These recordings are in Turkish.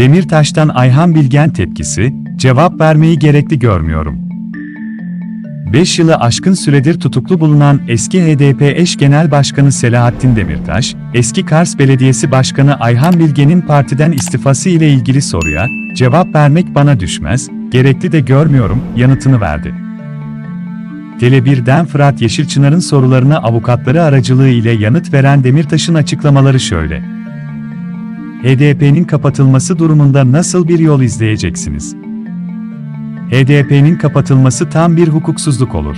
Demirtaş'tan Ayhan Bilgen tepkisi, cevap vermeyi gerekli görmüyorum. 5 yılı aşkın süredir tutuklu bulunan eski HDP eş genel başkanı Selahattin Demirtaş, eski Kars Belediyesi Başkanı Ayhan Bilgen'in partiden istifası ile ilgili soruya, cevap vermek bana düşmez, gerekli de görmüyorum, yanıtını verdi. Tele1'den Fırat Yeşilçınar'ın sorularına avukatları aracılığı ile yanıt veren Demirtaş'ın açıklamaları şöyle. HDP'nin kapatılması durumunda nasıl bir yol izleyeceksiniz? HDP'nin kapatılması tam bir hukuksuzluk olur.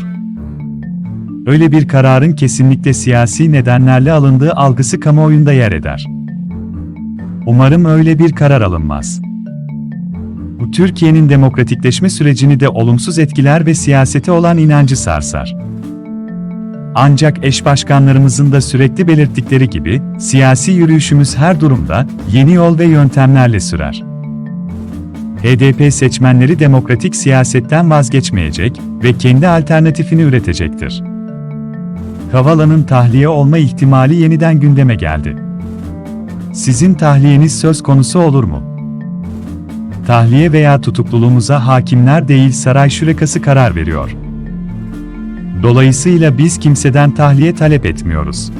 Öyle bir kararın kesinlikle siyasi nedenlerle alındığı algısı kamuoyunda yer eder. Umarım öyle bir karar alınmaz. Bu Türkiye'nin demokratikleşme sürecini de olumsuz etkiler ve siyasete olan inancı sarsar. Ancak eş başkanlarımızın da sürekli belirttikleri gibi, siyasi yürüyüşümüz her durumda, yeni yol ve yöntemlerle sürer. HDP seçmenleri demokratik siyasetten vazgeçmeyecek ve kendi alternatifini üretecektir. Kavala'nın tahliye olma ihtimali yeniden gündeme geldi. Sizin tahliyeniz söz konusu olur mu? Tahliye veya tutukluluğumuza hakimler değil saray şurekası karar veriyor. Dolayısıyla biz kimseden tahliye talep etmiyoruz.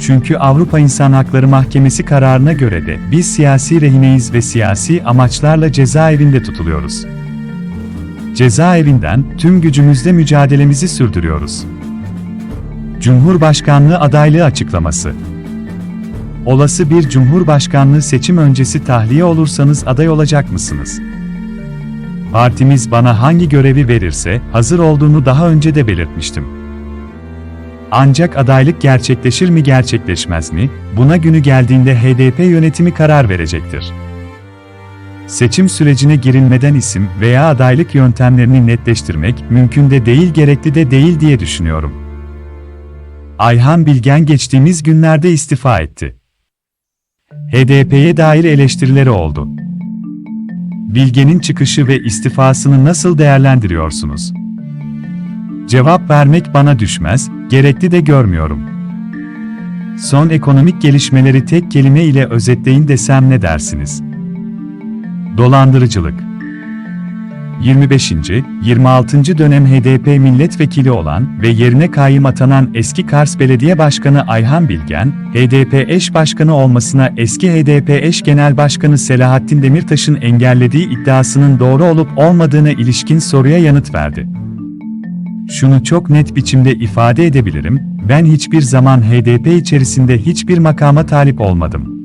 Çünkü Avrupa İnsan Hakları Mahkemesi kararına göre de biz siyasi rehineyiz ve siyasi amaçlarla cezaevinde tutuluyoruz. Cezaevinden tüm gücümüzle mücadelemizi sürdürüyoruz. Cumhurbaşkanlığı adaylığı açıklaması. Olası bir cumhurbaşkanlığı seçim öncesi tahliye olursanız aday olacak mısınız? Partimiz bana hangi görevi verirse hazır olduğunu daha önce de belirtmiştim. Ancak adaylık gerçekleşir mi gerçekleşmez mi, buna günü geldiğinde HDP yönetimi karar verecektir. Seçim sürecine girilmeden isim veya adaylık yöntemlerini netleştirmek mümkün de değil gerekli de değil diye düşünüyorum. Ayhan Bilgen geçtiğimiz günlerde istifa etti. HDP'ye dair eleştirileri oldu. Bilgen'in çıkışı ve istifasını nasıl değerlendiriyorsunuz? Cevap vermek bana düşmez, gerekli de görmüyorum. Son ekonomik gelişmeleri tek kelime ile özetleyin desem ne dersiniz? Dolandırıcılık 25. 26. dönem HDP milletvekili olan ve yerine kayyım atanan eski Kars Belediye Başkanı Ayhan Bilgen, HDP eş başkanı olmasına eski HDP eş genel başkanı Selahattin Demirtaş'ın engellediği iddiasının doğru olup olmadığına ilişkin soruya yanıt verdi. Şunu çok net biçimde ifade edebilirim, ben hiçbir zaman HDP içerisinde hiçbir makama talip olmadım.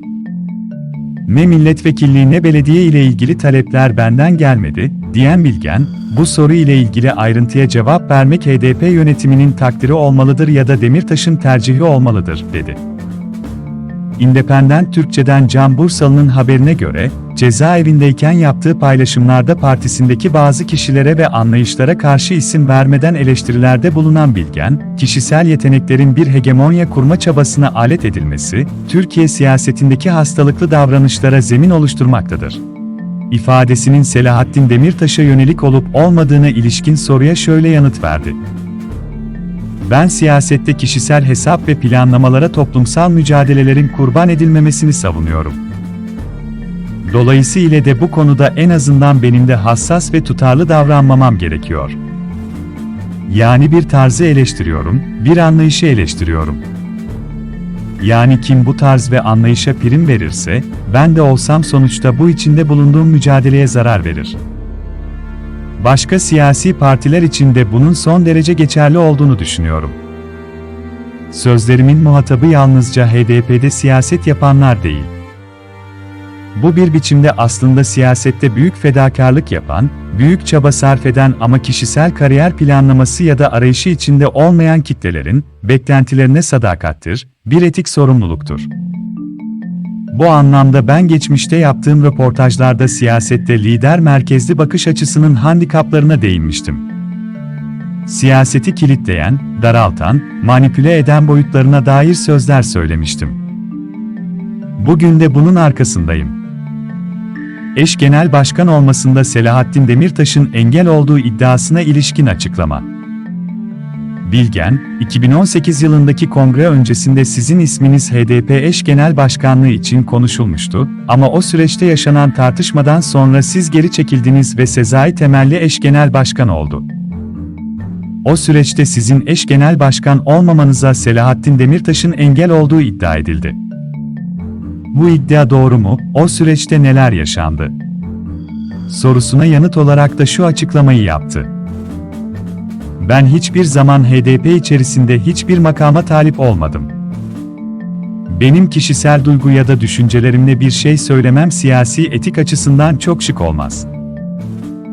Ne milletvekilliği ne belediye ile ilgili talepler benden gelmedi, diyen Bilgen, bu soru ile ilgili ayrıntıya cevap vermek HDP yönetiminin takdiri olmalıdır ya da Demirtaş'ın tercihi olmalıdır, dedi. Independent Türkçe'den Can Bursalı'nın haberine göre, cezaevindeyken yaptığı paylaşımlarda partisindeki bazı kişilere ve anlayışlara karşı isim vermeden eleştirilerde bulunan Bilgen, kişisel yeteneklerin bir hegemonya kurma çabasına alet edilmesi, Türkiye siyasetindeki hastalıklı davranışlara zemin oluşturmaktadır. İfadesinin Selahattin Demirtaş'a yönelik olup olmadığına ilişkin soruya şöyle yanıt verdi. Ben siyasette kişisel hesap ve planlamalara toplumsal mücadelelerin kurban edilmemesini savunuyorum. Dolayısıyla de bu konuda en azından benim de hassas ve tutarlı davranmamam gerekiyor. Yani bir tarzı eleştiriyorum, bir anlayışı eleştiriyorum. Yani kim bu tarz ve anlayışa prim verirse, ben de olsam sonuçta bu içinde bulunduğum mücadeleye zarar verir. Başka siyasi partiler için de bunun son derece geçerli olduğunu düşünüyorum. Sözlerimin muhatabı yalnızca HDP'de siyaset yapanlar değil. Bu bir biçimde aslında siyasette büyük fedakarlık yapan, büyük çaba sarf eden ama kişisel kariyer planlaması ya da arayışı içinde olmayan kitlelerin beklentilerine sadakattir, bir etik sorumluluktur. Bu anlamda ben geçmişte yaptığım röportajlarda siyasette lider merkezli bakış açısının handikaplarına değinmiştim. Siyaseti kilitleyen, daraltan, manipüle eden boyutlarına dair sözler söylemiştim. Bugün de bunun arkasındayım. Eş genel başkan olmasında Selahattin Demirtaş'ın engel olduğu iddiasına ilişkin açıklama. Bilgen, 2018 yılındaki kongre öncesinde sizin isminiz HDP eş genel başkanlığı için konuşulmuştu ama o süreçte yaşanan tartışmadan sonra siz geri çekildiniz ve Sezai temelli eş genel başkan oldu. O süreçte sizin eş genel başkan olmamanıza Selahattin Demirtaş'ın engel olduğu iddia edildi. Bu iddia doğru mu? O süreçte neler yaşandı? Sorusuna yanıt olarak da şu açıklamayı yaptı. Ben hiçbir zaman HDP içerisinde hiçbir makama talip olmadım. Benim kişisel duygu ya da düşüncelerimle bir şey söylemem siyasi etik açısından çok şık olmaz.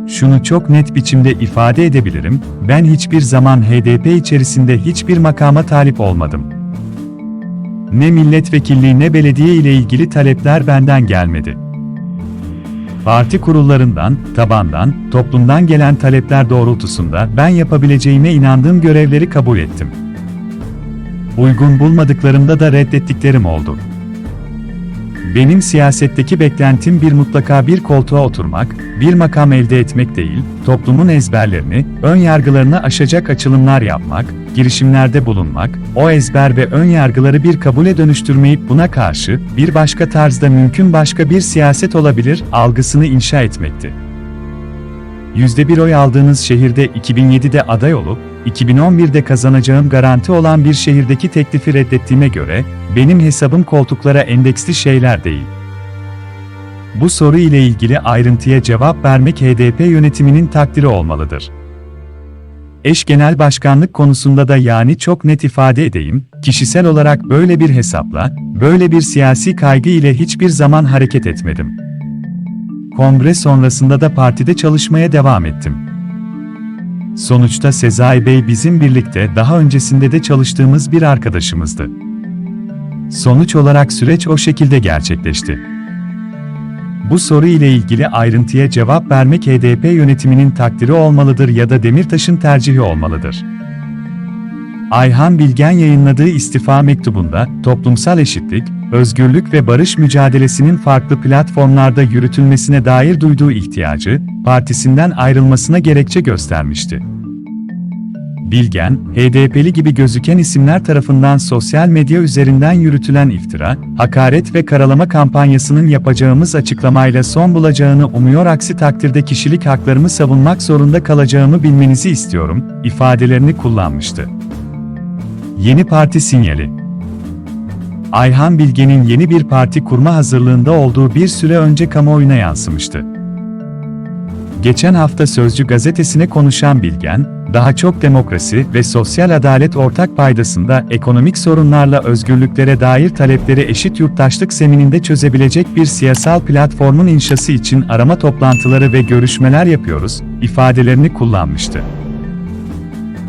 Şunu çok net biçimde ifade edebilirim, ben hiçbir zaman HDP içerisinde hiçbir makama talip olmadım. Ne milletvekilliği ne belediye ile ilgili talepler benden gelmedi. Parti kurullarından, tabandan, toplumdan gelen talepler doğrultusunda ben yapabileceğime inandığım görevleri kabul ettim. Uygun bulmadıklarımda da reddettiklerim oldu. Benim siyasetteki beklentim bir mutlaka bir koltuğa oturmak, bir makam elde etmek değil, toplumun ezberlerini, ön yargılarını aşacak açılımlar yapmak, girişimlerde bulunmak, o ezber ve ön yargıları bir kabule dönüştürmeyip buna karşı, bir başka tarzda mümkün başka bir siyaset olabilir, algısını inşa etmekti. %1 oy aldığınız şehirde 2007'de aday olup, 2011'de kazanacağım garanti olan bir şehirdeki teklifi reddettiğime göre, benim hesabım koltuklara endeksli şeyler değil. Bu soru ile ilgili ayrıntıya cevap vermek HDP yönetiminin takdiri olmalıdır. Eş genel başkanlık konusunda da yani çok net ifade edeyim, kişisel olarak böyle bir hesapla, böyle bir siyasi kaygı ile hiçbir zaman hareket etmedim. Kongre sonrasında da partide çalışmaya devam ettim. Sonuçta Sezai Bey bizim birlikte daha öncesinde de çalıştığımız bir arkadaşımızdı. Sonuç olarak süreç o şekilde gerçekleşti. Bu soru ile ilgili ayrıntıya cevap vermek HDP yönetiminin takdiri olmalıdır ya da Demirtaş'ın tercihi olmalıdır. Ayhan Bilgen yayınladığı istifa mektubunda, toplumsal eşitlik, özgürlük ve barış mücadelesinin farklı platformlarda yürütülmesine dair duyduğu ihtiyacı, partisinden ayrılmasına gerekçe göstermişti. Bilgen, HDP'li gibi gözüken isimler tarafından sosyal medya üzerinden yürütülen iftira, hakaret ve karalama kampanyasının yapacağımız açıklamayla son bulacağını umuyor aksi takdirde kişilik haklarımı savunmak zorunda kalacağımı bilmenizi istiyorum, ifadelerini kullanmıştı. Yeni parti sinyali Ayhan Bilge'nin yeni bir parti kurma hazırlığında olduğu bir süre önce kamuoyuna yansımıştı. Geçen hafta Sözcü gazetesine konuşan Bilgen, daha çok demokrasi ve sosyal adalet ortak paydasında ekonomik sorunlarla özgürlüklere dair talepleri eşit yurttaşlık zemininde çözebilecek bir siyasal platformun inşası için arama toplantıları ve görüşmeler yapıyoruz, ifadelerini kullanmıştı.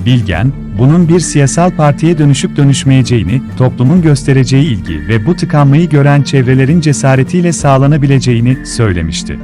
Bilgen, bunun bir siyasal partiye dönüşüp dönüşmeyeceğini, toplumun göstereceği ilgi ve bu tıkanmayı gören çevrelerin cesaretiyle sağlanabileceğini söylemişti.